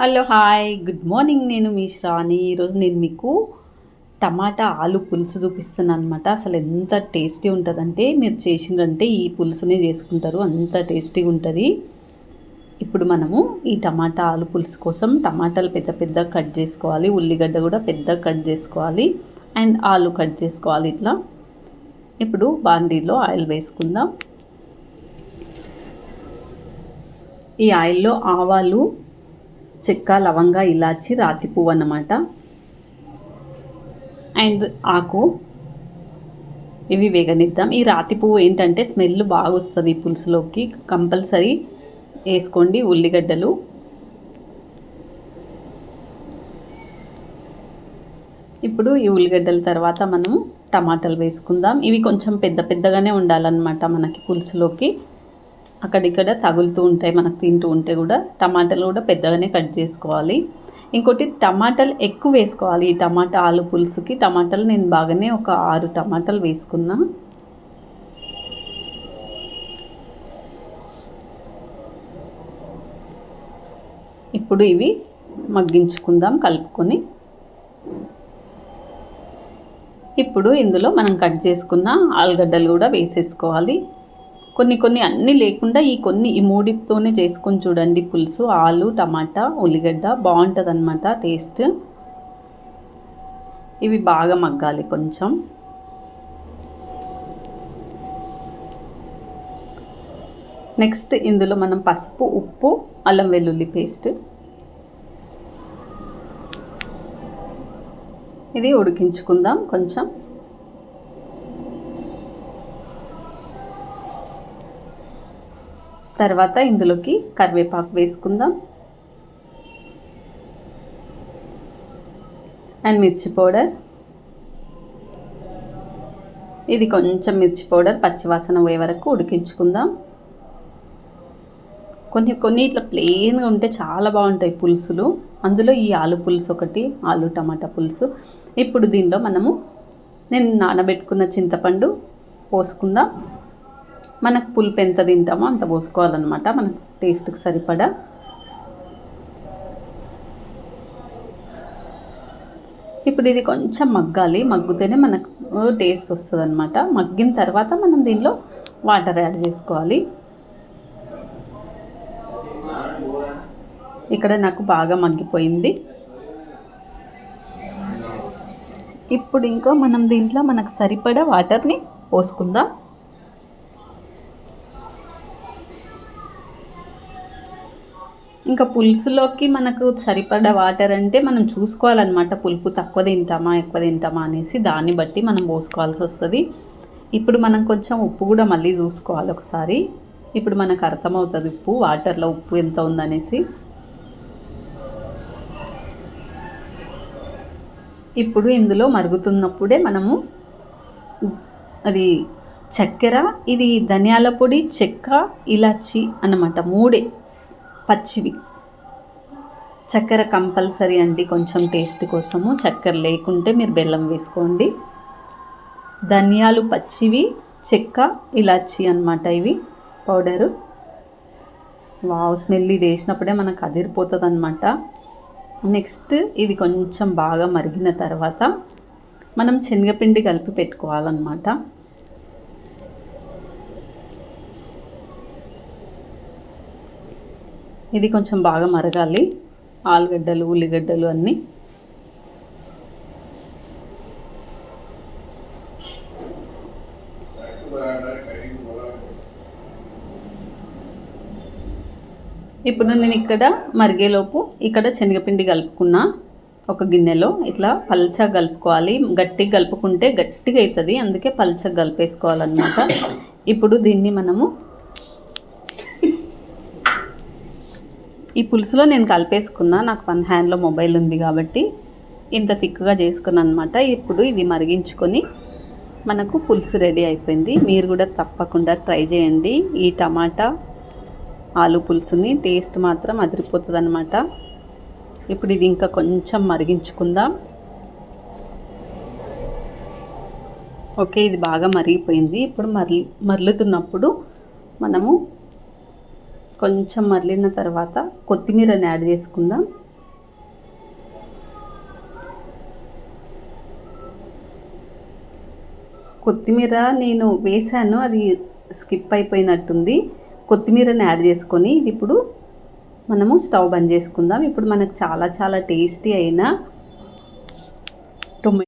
Hello hi. Good morning. నేను మీ శ్రావణి. ఈరోజు నేను మీకు టమాటా ఆలు పులుసు చూపిస్తున్నాను అనమాట అసలు ఎంత టేస్టీ ఉంటుందంటే మీరు చేసిందంటే ఈ పులుసునే చేసుకుంటారు. అంత టేస్టీగా ఉంటుంది. ఇప్పుడు మనము ఈ టమాటా ఆలు పులుసు కోసం టమాటాలు పెద్ద పెద్ద కట్ చేసుకోవాలి. ఉల్లిగడ్డ కూడా పెద్ద కట్ చేసుకోవాలి. అండ్ ఆలు కట్ చేసుకోవాలి ఇట్లా. ఇప్పుడు బాండీలో ఆయిల్ వేసుకుందాం. ఈ ఆయిల్లో ఆవాలు చెక్క లవంగ ఇలాచి రాతి పువ్వు అన్నమాట. అండ్ ఆకు. ఇవి వేగనిద్దాం. ఈ రాతి పువ్వు ఏంటంటే స్మెల్ బాగా వస్తుంది ఈ పులుసులోకి. కంపల్సరీ వేసుకోండి ఉల్లిగడ్డలు. ఇప్పుడు ఈ ఉల్లిగడ్డల తర్వాత మనం టమాటాలు వేసుకుందాం. ఇవి కొంచెం పెద్ద పెద్దగానే ఉండాలన్నమాట మనకి పులుసులోకి. అక్కడిక్కడ తగులుతూ ఉంటాయి మనకు తింటూ ఉంటే కూడా. టమాటాలు కూడా పెద్దగానే కట్ చేసుకోవాలి. ఇంకోటి టమాటాలు ఎక్కువ వేసుకోవాలి. ఈ టమాటా ఆలు పులుసుకి. టమాటాలు నేను బాగానే ఒక ఆరు టమాటాలు వేసుకున్నా. ఇప్పుడు ఇవి మగ్గించుకుందాం కలుపుకొని. ఇప్పుడు ఇందులో మనం కట్ చేసుకున్న ఆలుగడ్డలు కూడా వేసేసుకోవాలి. కొన్ని కొన్ని అన్నీ లేకుండా ఈ కొన్ని ఈ మూడితోనే చేసుకొని చూడండి. పులుసు ఆలు టమాటా ఉల్లిగడ్డ బాగుంటుంది అనమాట టేస్ట్. ఇవి బాగా మగ్గాలి కొంచెం. నెక్స్ట్ ఇందులో మనం పసుపు ఉప్పు అల్లం వెల్లుల్లి పేస్ట్. ఇది ఉడికించుకుందాం కొంచెం. తర్వాత ఇందులోకి కరివేపాకు వేసుకుందాం. అండ్ మిర్చి పౌడర్. ఇది కొంచెం మిర్చి పౌడర్ పచ్చివాసన పోయే వరకు ఉడికించుకుందాం. కొన్ని కొన్ని ఇట్లా ప్లెయిన్గా ఉంటే చాలా బాగుంటాయి పులుసులు. అందులో ఈ ఆలు పులుసు ఒకటి ఆలు టమాటా పులుసు. ఇప్పుడు దీనిలో మనము నేను నానబెట్టుకున్న చింతపండు పోసుకుందాం. మనకు పులుపు ఎంత తింటామో అంత పోసుకోవాలన్నమాట. మనకు టేస్ట్కి సరిపడా. ఇప్పుడు ఇది కొంచెం మగ్గాలి. మగ్గితేనే మనకు టేస్ట్ వస్తుంది అనమాట మగ్గిన తర్వాత మనం దీనిలో వాటర్ యాడ్ చేసుకోవాలి. ఇక్కడ నాకు బాగా మగ్గిపోయింది. ఇప్పుడు ఇంకో మనం దీంట్లో మనకు సరిపడా వాటర్ని పోసుకుందాం. ఇంకా పులుసులోకి మనకు సరిపడ వాటర్ అంటే మనం చూసుకోవాలన్నమాట. పులుపు తక్కువ తింటామా ఎక్కువ తింటామా అనేసి దాన్ని బట్టి మనం పోసుకోవాల్సి వస్తుంది. ఇప్పుడు మనం కొంచెం ఉప్పు కూడా మళ్ళీ చూసుకోవాలి ఒకసారి. ఇప్పుడు మనకు అర్థమవుతుంది ఉప్పు వాటర్లో ఉప్పు ఎంత ఉందనేసి. ఇప్పుడు ఇందులో మరుగుతున్నప్పుడే మనము అది చక్కెర ఇది ధనియాల పొడి చెక్క ఇలాచి అన్నమాట. మూడే. పచ్చివి. చక్కెర కంపల్సరీ అండి కొంచెం టేస్ట్ కోసము. చక్కెర లేకుంటే మీరు బెల్లం వేసుకోండి. ధనియాలు పచ్చివి చెక్క ఇలాచి అనమాట ఇవి పౌడరు. వావ్ స్మెల్ ఇది వేసినప్పుడే మనకు అదిరిపోతుంది అనమాట నెక్స్ట్ ఇది కొంచెం బాగా మరిగిన తర్వాత మనం శనగపిండి కలిపి పెట్టుకోవాలన్నమాట. ఇది కొంచెం బాగా మరగాలి. ఆలుగడ్డలు ఉల్లిగడ్డలు అన్నీ. ఇప్పుడు నేను ఇక్కడ మరిగేలోపు ఇక్కడ శనగపిండి కలుపుకున్నా. ఒక గిన్నెలో ఇట్లా పల్చగా కలుపుకోవాలి. గట్టిగా కలుపుకుంటే గట్టిగా అవుతుంది అందుకే పల్చగా కలిపేసుకోవాలన్నమాట. ఇప్పుడు దీన్ని మనము ఈ పులుసులో నేను కలిపేసుకున్నా. నాకు వన్ హ్యాండ్లో మొబైల్ ఉంది కాబట్టి ఇంత తిక్కుగా చేసుకున్నాను అనమాట ఇప్పుడు ఇది మరిగించుకొని మనకు పులుసు రెడీ అయిపోయింది. మీరు కూడా తప్పకుండా ట్రై చేయండి. ఈ టమాటా ఆలు పులుసుని టేస్ట్ మాత్రం అదిరిపోతుంది అనమాట ఇప్పుడు ఇది ఇంకా కొంచెం మరిగించుకుందాం. ఓకే ఇది బాగా మరిగిపోయింది. ఇప్పుడు మరలి మరలుతున్నప్పుడు మనము కొంచెం మరలిన తర్వాత కొత్తిమీరని యాడ్ చేసుకుందాం. కొత్తిమీర నేను వేశాను అది స్కిప్ అయిపోయినట్టుంది. కొత్తిమీరని యాడ్ చేసుకొని ఇది ఇప్పుడు మనము స్టవ్ బంద్ చేసుకుందాం. ఇప్పుడు మనకు చాలా చాలా టేస్టీ అయిన